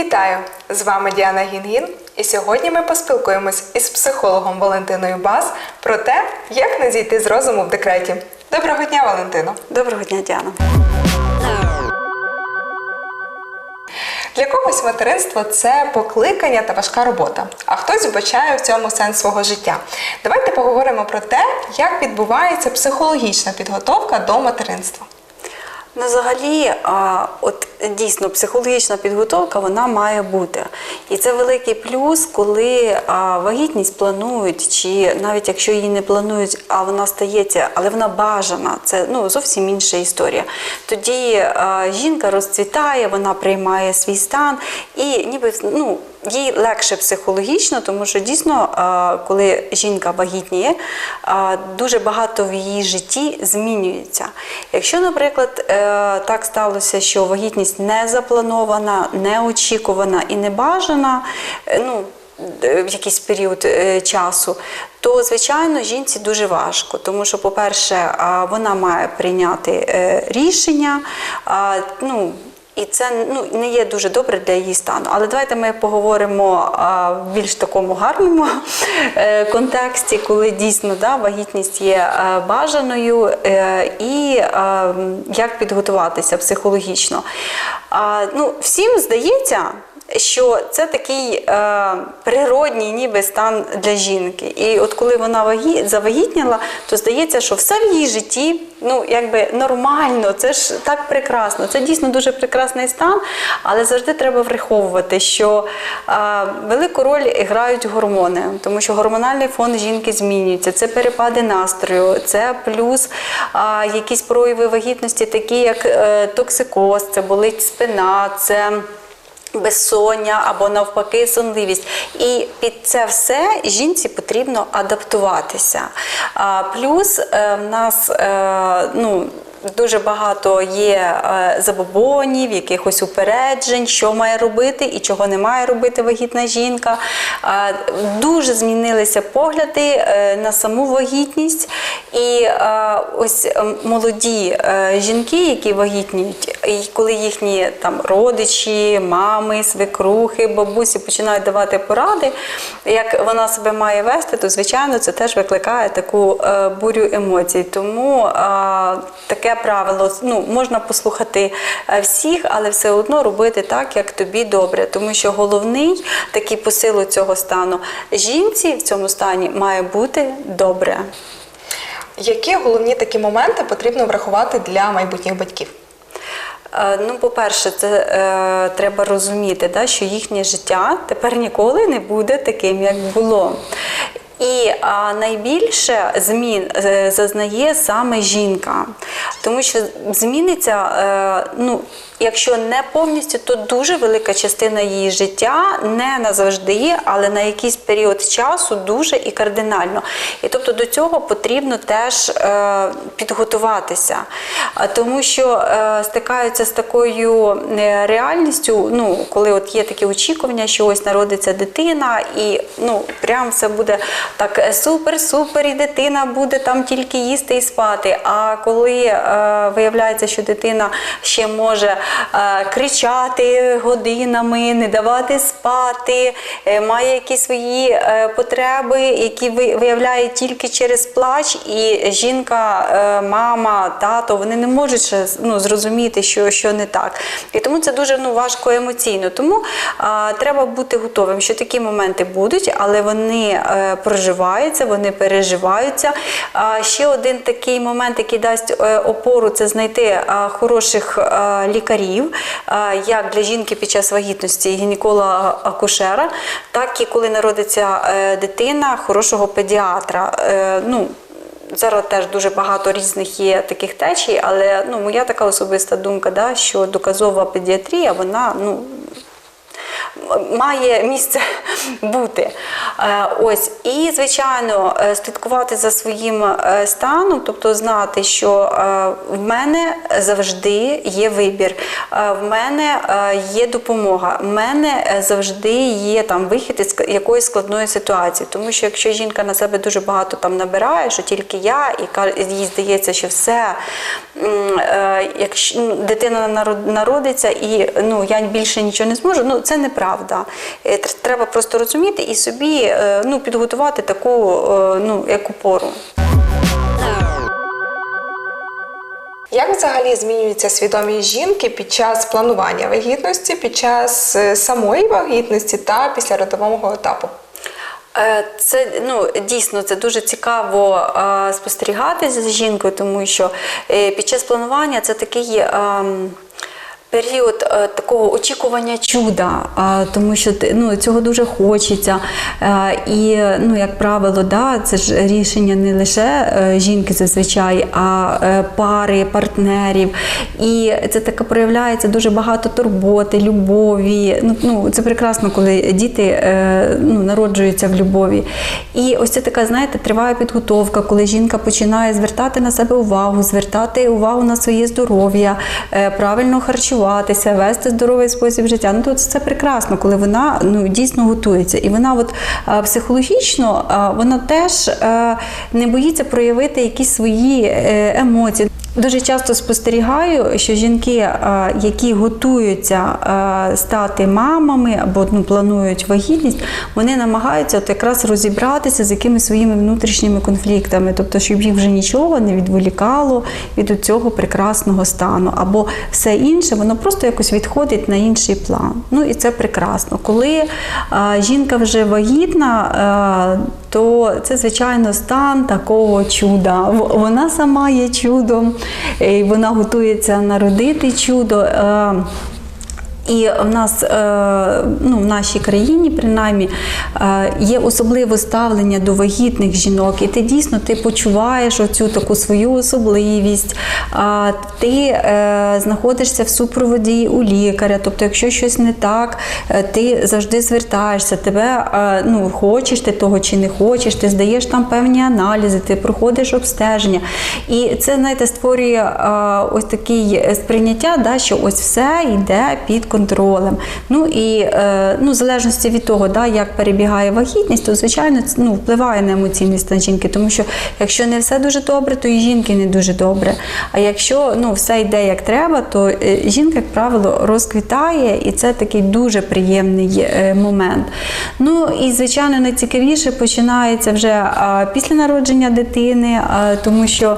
Вітаю! З вами Діана Гінгін. І сьогодні ми поспілкуємось із психологом Валентиною Бас про те, як не зійти з розуму в декреті. Доброго дня, Валентино! Доброго дня, Діана. Для когось материнство це покликання та важка робота, а хтось вбачає в цьому сенс свого життя. Давайте поговоримо про те, як відбувається психологічна підготовка до материнства. Ну, взагалі, а, от дійсно психологічна підготовка вона має бути. І це великий плюс, коли а, вагітність планують, чи навіть якщо її не планують, а вона стається, але вона бажана. Це ну зовсім інша історія. Тоді а, жінка розцвітає, вона приймає свій стан і ніби ну. Їй легше психологічно, тому що дійсно, коли жінка вагітніє, дуже багато в її житті змінюється. Якщо, наприклад, е, так сталося, що вагітність не запланована, не очікувана і не бажана, е, ну, е, в якийсь період е, часу, то звичайно жінці дуже важко, тому що, по-перше, вона має прийняти е, рішення. Ну, і це ну, не є дуже добре для її стану. Але давайте ми поговоримо а, в більш такому гарному е, контексті, коли дійсно да, вагітність є е, бажаною е, і е, як підготуватися психологічно. А, ну, всім здається. Що це такий е, природній ніби стан для жінки. І от коли вона вагі... завагітніла, то здається, що все в її житті ну, якби нормально, це ж так прекрасно. Це дійсно дуже прекрасний стан, але завжди треба враховувати, що е, велику роль грають гормони, тому що гормональний фон жінки змінюється. Це перепади настрою, це плюс е, якісь прояви вагітності, такі як е, токсикоз, це болить спина, це безсоння або навпаки сонливість. І під це все жінці потрібно адаптуватися. А, Плюс е, в нас е, ну, Дуже багато є е, забобонів, якихось упереджень, що має робити і чого не має робити вагітна жінка. Е, Дуже змінилися погляди е, на саму вагітність. І ось молоді жінки, які вагітніють, коли їхні там родичі, мами, свекрухи, бабусі починають давати поради, як вона себе має вести, то звичайно це теж викликає таку бурю емоцій. Тому е, таке правило ну, можна послухати е, всіх, але все одно робити так, як тобі добре. Тому що головний такий посилу цього стану жінці в цьому стані має бути добре. Які головні такі моменти потрібно врахувати для майбутніх батьків? Е, Ну, по-перше, це е, треба розуміти, да, що їхнє життя тепер ніколи не буде таким, як було. І а, найбільше змін е, зазнає саме жінка, тому що зміниться, е, ну, якщо не повністю, то дуже велика частина її життя не назавжди, але на якийсь період часу дуже і кардинально. І тобто до цього потрібно теж е, підготуватися, тому що е, стикаються з такою е, реальністю, ну, коли от є такі очікування, що ось народиться дитина, і ну, прям все буде так супер-супер, і дитина буде там тільки їсти і спати. А коли е, виявляється, що дитина ще може кричати годинами, не давати спати, е, має якісь свої е, потреби, які виявляє тільки через плач, і жінка, е, мама, тато, вони не можуть ну, зрозуміти, що, що не так. І тому це дуже ну, важко емоційно. Тому а, треба бути готовим, що такі моменти будуть, але вони е, проживаються, вони переживаються. А, ще один такий момент, який дасть е, опору, це знайти е, хороших е, лікарів, е, як для жінки під час вагітності гінеколога-акушера, так і коли народиться е, дитина, хорошого педіатра. Е, ну, Зараз теж дуже багато різних є таких течій, але ну, моя така особиста думка, да, що доказова педіатрія, вона ну, має місце бути. Е, Ось. І, звичайно, е, слідкувати за своїм е, станом, тобто знати, що в мене завжди є вибір, в мене є допомога, в мене завжди є там вихід із якоїсь складної ситуації. Тому що якщо жінка на себе дуже багато там набирає, що тільки я, і їй здається, що все якщо ну, дитина народиться і ну я більше нічого не зможу, ну це неправда. Е, тр- Треба просто розуміти і собі е, ну, підготувати таку е, ну, як опору. Як взагалі змінюється свідомість жінки під час планування вагітності, під час е, самої вагітності та післяродового етапу? Е, Це ну дійсно це дуже цікаво е, спостерігати за жінкою, тому що е, під час планування це такий. ем, Період е, такого очікування чуда, тому що ну, цього дуже хочеться. Е, і, ну, як правило, да, це ж рішення не лише е, жінки зазвичай, а пари, партнерів. І це таке проявляється дуже багато турботи, любові. Ну, ну, це прекрасно, коли діти ну, народжуються в любові. І ось це така, знаєте, триває підготовка, коли жінка починає звертати на себе увагу, звертати увагу на своє здоров'я, правильно харчуватися, вести здоровий спосіб життя. Ну, то це прекрасно, коли вона ну, дійсно готується. І вона от, психологічно вона теж е, не боїться проявити якісь свої е, емоції. Дуже часто спостерігаю, що жінки, е, які готуються е, стати мамами або ну, планують вагітність, вони намагаються от якраз розібратися з якимись своїми внутрішніми конфліктами, тобто, щоб їх вже нічого не відволікало від цього прекрасного стану, або все інше, воно просто якось відходить на інший план. Ну і це прекрасно. Коли е, жінка вже вагітна, то це звичайно стан такого чуда. Вона сама є чудом, е, вона готується народити чудо. І в нас е, ну, в нашій країні, принаймні, е, є особливе ставлення до вагітних жінок, і ти дійсно ти почуваєш оцю таку свою особливість. Ти е, знаходишся в супроводі у лікаря. Тобто, якщо щось не так, ти завжди звертаєшся. Тебе ну, хочеш ти того чи не хочеш, ти здаєш там певні аналізи, ти проходиш обстеження. І це, знаєте, створює ось таке сприйняття, да, що ось все йде під контролем. Ну і е, ну, в залежності від того, да, як перебігає вагітність, то звичайно ну, впливає на емоційний стан жінки, тому що якщо не все дуже добре, то і жінки не дуже добре. А якщо ну, все йде як треба, то е, жінка, як правило, розквітає, і це такий дуже приємний е, момент. Ну і звичайно, найцікавіше починається вже після народження дитини, тому що.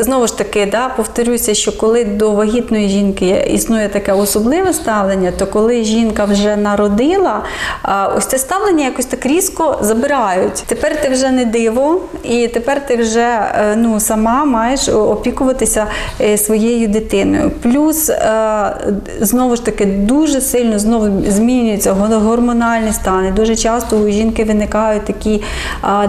Знову ж таки, да, повторюся, що коли до вагітної жінки існує таке особливе ставлення, то коли жінка вже народила, ось це ставлення якось так різко забирають. Тепер ти вже не диво, і тепер ти вже е, ну, сама маєш опікуватися е, своєю дитиною. Плюс е, знову ж таки дуже сильно знову змінюються гормональні стани. Дуже часто у жінки виникають такі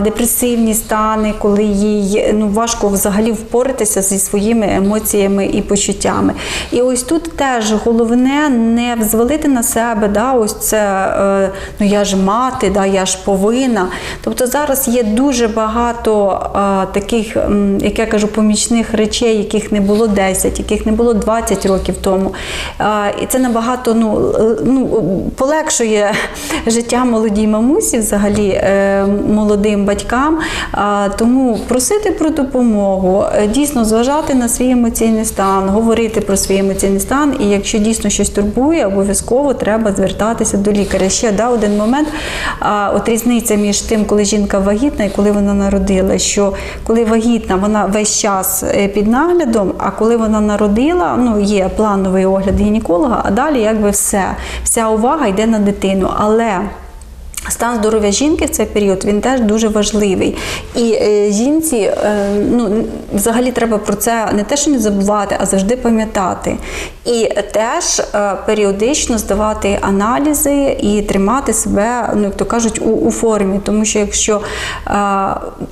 депресивні стани, коли їй ну, важко взагалі впоратися зі своїми емоціями і почуттями. І ось тут теж головне не взвалити на себе, да, ось це е, ну я ж мати, да, я ж повинна. Тобто зараз є дуже багато е, таких, як я кажу, помічних речей, яких не було 10, яких не було 20 років тому. Е, і це набагато ну, ну, полегшує життя молодій мамусі, взагалі молодим батькам. Тому просити про допомогу, дійсно зважати на свій емоційний стан, говорити про свій емоційний стан. І якщо дійсно щось турбує, обов'язково треба звертатися до лікаря. Ще да, один момент. А, От різниця між тим, коли жінка вагітна і коли вона народила, що коли вагітна, вона весь час е, під наглядом, а коли вона народила, ну є плановий огляд гінеколога, а далі якби все, вся увага йде на дитину. Але Стан здоров'я жінки в цей період він теж дуже важливий. І е, жінці е, ну, взагалі треба про це не те, що не забувати, а завжди пам'ятати. І теж е, періодично здавати аналізи і тримати себе, ну, як то кажуть, у, у формі. Тому що якщо е,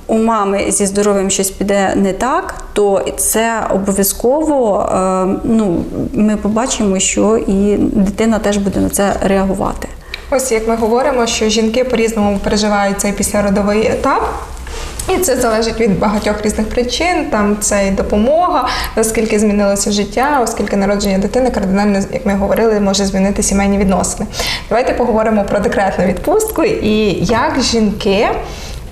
у мами зі здоров'ям щось піде не так, то це обов'язково е, ну, ми побачимо, що і дитина теж буде на це реагувати. Ось як ми говоримо, що жінки по-різному переживають цей післяродовий етап. І це залежить від багатьох різних причин. Там це і допомога, наскільки змінилося життя, оскільки народження дитини кардинально, як ми говорили, може змінити сімейні відносини. Давайте поговоримо про декретну відпустку і як жінки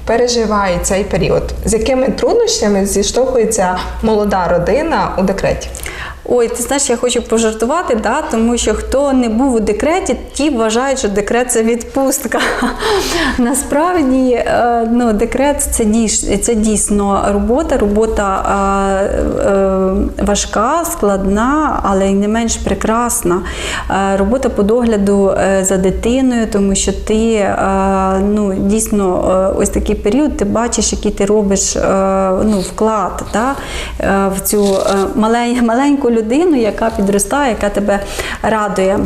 переживає цей період? З якими труднощами зіштовхується молода родина у декреті? Ой, ти знаєш, я хочу пожартувати, да, тому що хто не був у декреті, ті вважають, що декрет це відпустка. Насправді, е, ну, декрет це дійс- це дійсно робота. Робота е, е, важка, складна, але й не менш прекрасна. Робота по догляду за дитиною, тому що ти ну, дійсно ось такий період, ти бачиш, який ти робиш ну, вклад да, в цю маленьку людину, яка підростає, яка тебе радує.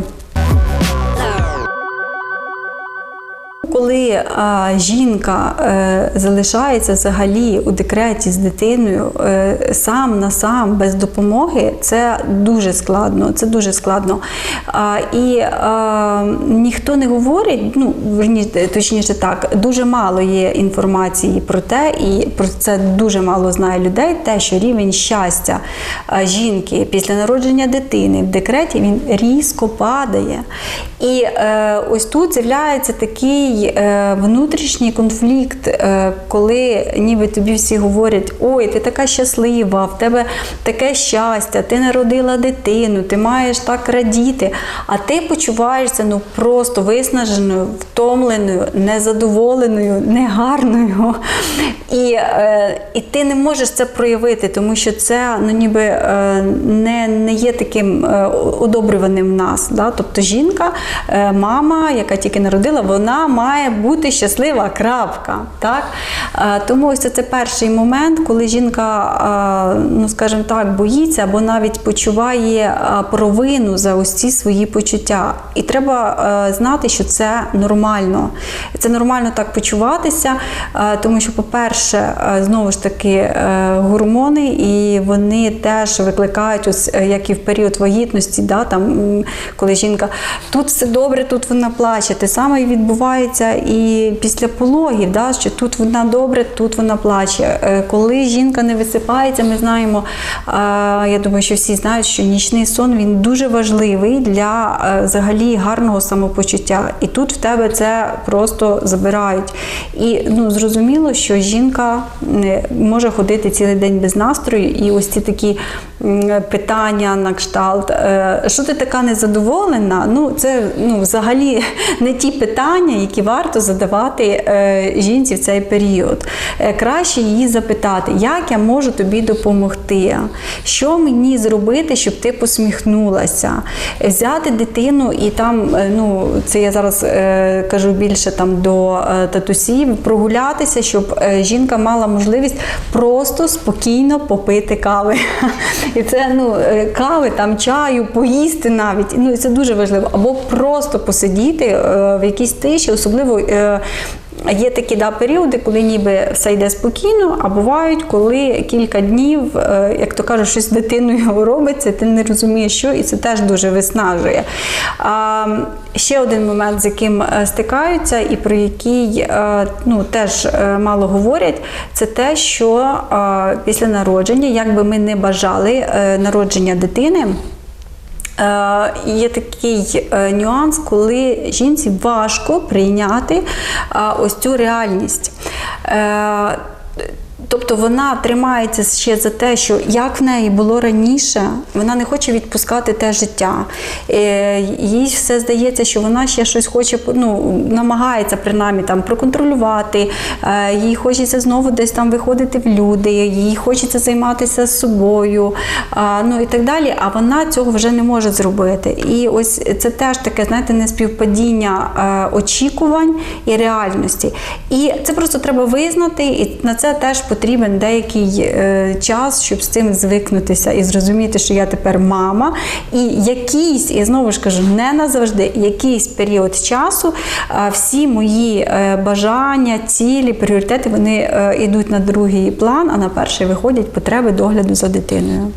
Коли а, жінка е, залишається взагалі у декреті з дитиною е, сам на сам без допомоги, це дуже складно. Це дуже складно. А, і а, ніхто не говорить, ну точніше так, дуже мало є інформації про те, і про це дуже мало знає людей. Те, що рівень щастя а, жінки після народження дитини в декреті він різко падає. І е, ось тут з'являється такий е, внутрішній конфлікт, е, коли ніби тобі всі говорять: ой, ти така щаслива, в тебе таке щастя, ти народила дитину, ти маєш так радіти, а ти почуваєшся ну просто виснаженою, втомленою, незадоволеною, негарною. І, е, і ти не можеш це проявити, тому що це ну, ніби не, не є таким одобрюваним в нас. Да? Тобто жінка, мама, яка тільки народила, вона має бути щаслива крапка. Так? Е, тому ось це перший момент, коли жінка, е, ну скажімо так, боїться або навіть почуває е, провину за ось ці свої почуття. І треба знати, що це нормально. Це нормально так почуватися, тому що, по-перше, знову ж таки, гормони, і вони теж викликають, ось як і в період вагітності, да, там, коли жінка тут все добре, тут вона плаче. Те саме і відбувається і після пологів, да, що тут вона добре, тут вона плаче. Е, Коли жінка не висипається, ми знаємо, е, я думаю, що всі знають, що нічний сон він дуже важливий для е, взагалі гарного самопочуття. І тут в тебе це просто забирають. І ну, зрозуміло, що жінка може ходити цілий день без настрою, і ось ці такі питання на кшталт, е, що ти така незадоволена? Ну, це ну, взагалі не ті питання, які варто задавати е, жінці в цей період. Е, краще її запитати, як я можу тобі допомогти, що мені зробити, щоб ти посміхнулася, взяти дитину і там, ну це я зараз кажу більше там до татусів, прогулятися, щоб жінка мала можливість просто спокійно попити кави. І це ну е, кави, там чаю, поїсти навіть. Ну і це дуже важливо. Або просто посидіти е, в якійсь тиші, особливо. Є такі да, періоди, коли ніби все йде спокійно, а бувають, коли кілька днів, е, як то кажуть, щось з дитиною робиться, ти не розумієш, що, і це теж дуже виснажує. А, ще один момент, з яким е, стикаються, і про який е, ну, теж мало говорять, це те, що після народження, як би ми не бажали народження дитини. Е, Є такий е, нюанс, коли жінці важко прийняти е, ось цю реальність. Тобто вона тримається ще за те, що як в неї було раніше, вона не хоче відпускати те життя. Е, Їй все здається, що вона ще щось хоче, ну, намагається принаймні там проконтролювати, е, їй хочеться знову десь там виходити в люди, їй хочеться займатися собою, а, ну і так далі. А вона цього вже не може зробити. І ось це теж таке, знаєте, неспівпадіння е, очікувань і реальності. І це просто треба визнати, і на це теж потрібен деякий е, час, щоб з цим звикнутися і зрозуміти, що я тепер мама. І якийсь, і знову ж кажу, не назавжди, якийсь період часу всі мої е, бажання, цілі, пріоритети вони е, йдуть на другий план, а на перший виходять потреби догляду за дитиною.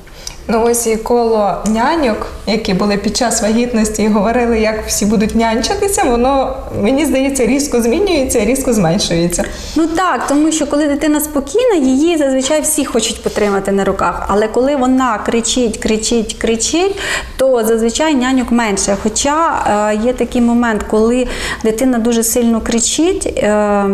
Ну ось і коло няньок, які були під час вагітності і говорили, як всі будуть нянчитися, воно мені здається різко змінюється різко зменшується. Ну так, тому що коли дитина спокійна, її зазвичай всі хочуть потримати на руках. Але коли вона кричить, кричить, кричить, то зазвичай няньок менше. Хоча е, є такий момент, коли дитина дуже сильно кричить. Е,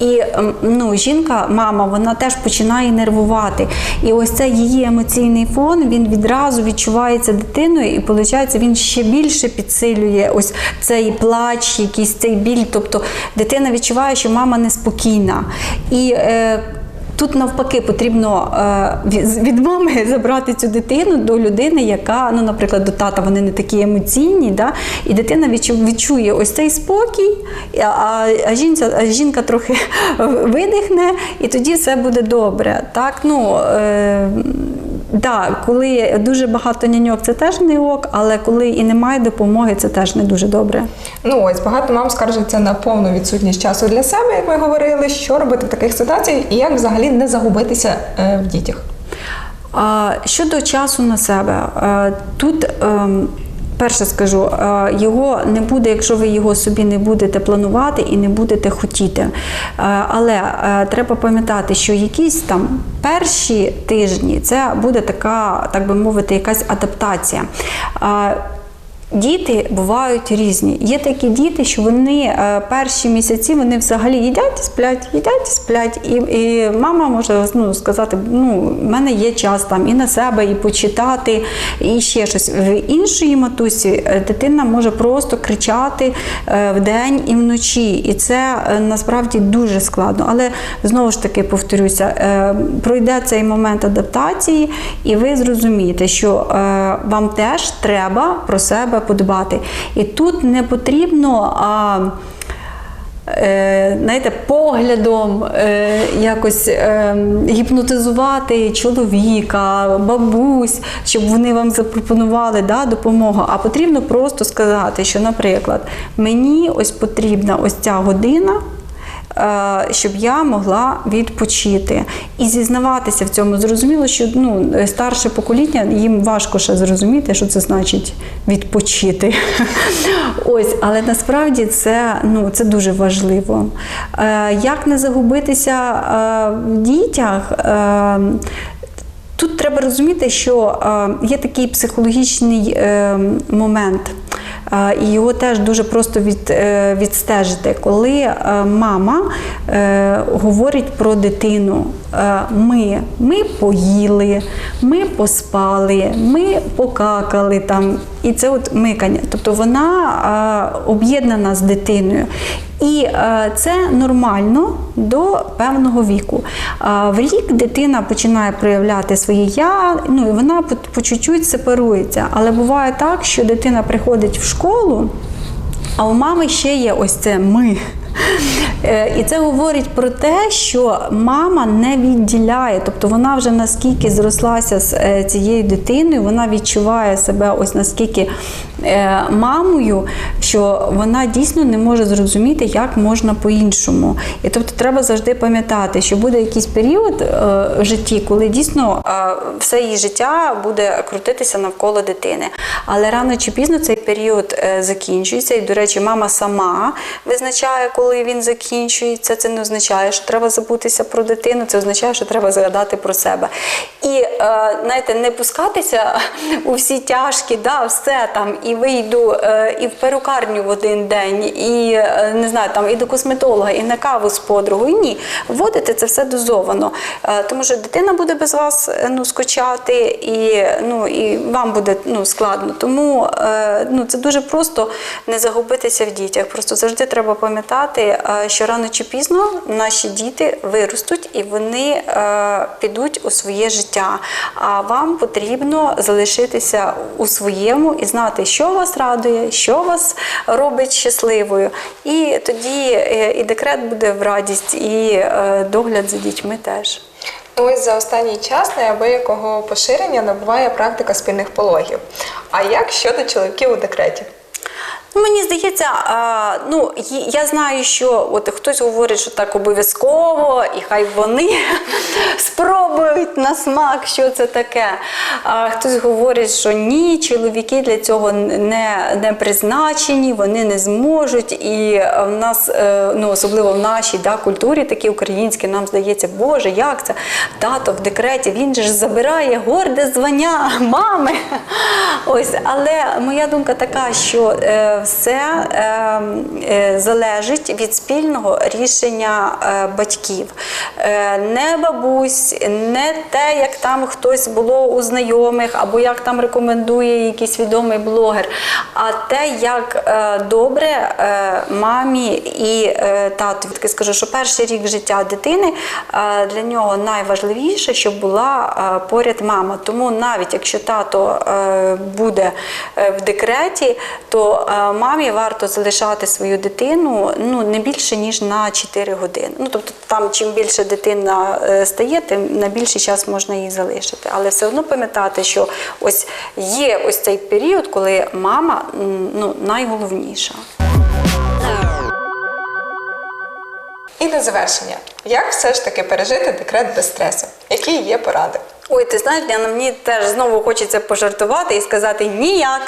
І ну, жінка, мама, вона теж починає нервувати. І ось цей її емоційний фон він відразу відчувається дитиною, і виходить, він ще більше підсилює ось цей плач, якийсь цей біль. Тобто дитина відчуває, що мама неспокійна. І е, Тут навпаки потрібно е, від- мами забрати цю дитину до людини, яка, ну, наприклад, до тата вони не такі емоційні, да? і дитина відчу- відчує ось цей спокій, а, жінка а жінка трохи видихне, і тоді все буде добре. Так, ну, е, да, коли дуже багато няньок, це теж не ок, але коли і немає допомоги, це теж не дуже добре. Ну ось багато мам скаржаться на повну відсутність часу для себе, як ми говорили, що робити в таких ситуаціях, і як взагалі не загубитися е, в дітях. Щодо часу на себе, е, тут ем, перше скажу, е, його не буде, якщо ви його собі не будете планувати і не будете хотіти. Е, Але е, треба пам'ятати, що якісь там перші тижні це буде така, так би мовити, якась адаптація. Діти бувають різні. Є такі діти, що вони е, перші місяці вони взагалі їдять, і сплять, їдять, і сплять. І, і мама може ну, сказати: ну, в мене є час там і на себе, і почитати, і ще щось. В іншої матусі е, дитина може просто кричати е, вдень і вночі. І це насправді дуже складно. Але знову ж таки повторюся, пройде цей момент адаптації, і ви зрозумієте, що вам теж треба про себе подбати. І тут не потрібно. А, е, Знаєте, поглядом е, якось е, гіпнотизувати чоловіка, бабусь, щоб вони вам запропонували да, допомогу. А потрібно просто сказати, що, наприклад, мені ось потрібна ось ця година. Е, Щоб я могла відпочити і зізнаватися в цьому. Зрозуміло, що ну, старше покоління їм важко ще зрозуміти, що це значить відпочити. Ось, але насправді це, ну, це дуже важливо. Е, Як не загубитися е, в дітях? Тут треба розуміти, що є такий психологічний момент, і його теж дуже просто від, е, відстежити, коли е, мама е, говорить про дитину. Е, ми, ми поїли, ми поспали, ми покакали там. І це от микання. Тобто вона е, об'єднана з дитиною. І е, це нормально до певного віку. В рік дитина починає проявляти своє я, ну і вона по, по чуть-чуть сепарується. Але буває так, що дитина приходить в школу, а у мами ще є ось це ми. Е, І це говорить про те, що мама не відділяє, тобто вона вже наскільки зрослася з е, цією дитиною, вона відчуває себе ось наскільки е, мамою, що вона дійсно не може зрозуміти, як можна по-іншому. І тобто треба завжди пам'ятати, що буде якийсь період в житті, коли дійсно все її життя буде крутитися навколо дитини. Але рано чи пізно цей період закінчується. І, до речі, мама сама визначає, коли він закінчується. Це не означає, що треба забутися про дитину, це означає, що треба згадати про себе. І е, знаєте, не пускатися у всі тяжкі, да, все там, і вийду е, і в перукарню в один день, і е, не знаю, там і до косметолога, і на каву з подругою. Ні, вводити це все дозовано. Е, тому що дитина буде без вас е, ну, скучати, і, ну, і вам буде ну, складно. Тому е, ну, це дуже просто не загубитися в дітях. Просто завжди треба пам'ятати, е, що рано чи пізно наші діти виростуть і вони е, підуть у своє життя. А вам потрібно залишитися у своєму і знати, що вас радує, що вас робить щасливою. І тоді е, і декрет буде в радість, і е, догляд за дітьми теж. Ну, Ось за останній час неабиякого поширення набуває практика спільних пологів. А як щодо чоловіків у декреті? Мені здається, ну я знаю, що от хтось говорить, що так обов'язково, і хай вони спробують на смак, що це таке. А хтось говорить, що ні, чоловіки для цього не, не призначені, вони не зможуть. І в нас, е, ну особливо в нашій да, культурі, такі українські, нам здається, Боже, як це? Тато в декреті, він же ж забирає горде звання мами. Ось, але моя думка така, що е, все е, е, залежить від спільного рішення е, батьків. Е, не бабусь, не те, як там хтось було у знайомих, або як там рекомендує якийсь відомий блогер, а те, як добре мамі і тату. Таки скажу, що перший рік життя дитини для нього найважливіше, щоб була поряд мама. Тому навіть якщо тато буде в декреті, то мамі варто залишати свою дитину ну не більше ніж на 4 години. Ну тобто, там чим більше дитина е, стає, тим на більший час можна її залишити. Але все одно пам'ятати, що ось є ось цей період, коли мама ну найголовніша. І на завершення, як все ж таки пережити декрет без стресу? Які є поради? Ой, ти знаєш, Діана, мені теж знову хочеться пожартувати і сказати ніяк.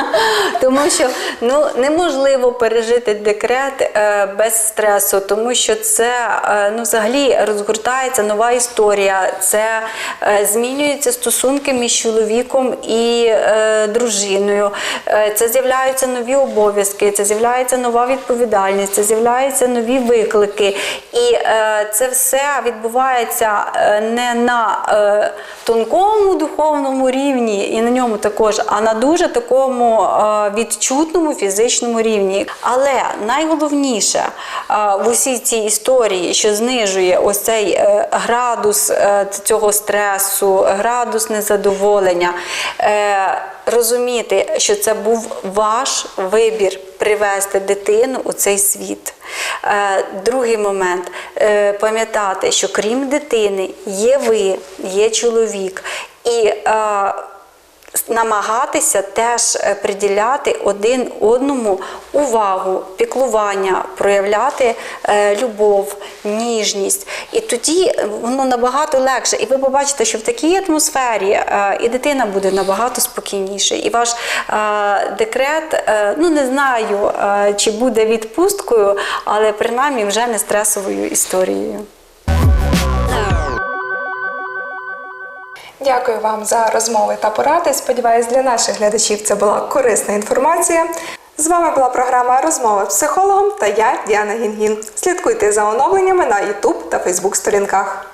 тому що ну, неможливо пережити декрет е, без стресу, тому що це е, ну, взагалі розгортається нова історія. Це е, змінюються стосунки між чоловіком і дружиною. Це з'являються нові обов'язки, це з'являється нова відповідальність, це з'являються нові виклики. І це все відбувається не на тонкому духовному рівні і на ньому також, а на дуже такому е, відчутному фізичному рівні. Але найголовніше е, в усій цій історії, що знижує ось цей е, градус цього стресу, градус незадоволення. Розуміти, що це був ваш вибір привести дитину у цей світ. Е, Другий момент е, пам'ятати, що крім дитини є ви, є чоловік. І е, намагатися теж е, приділяти один одному увагу, піклування, проявляти е, любов, ніжність. І тоді е, воно набагато легше. І ви побачите, що в такій атмосфері і дитина буде набагато спокійніше. І ваш декрет, ну не знаю, чи буде відпусткою, але принаймні вже не стресовою історією. Дякую вам за розмови та поради. Сподіваюсь, для наших глядачів це була корисна інформація. З вами була програма Розмови з психологом та я, Діана Гінгін. Слідкуйте за оновленнями на YouTube та Facebook сторінках.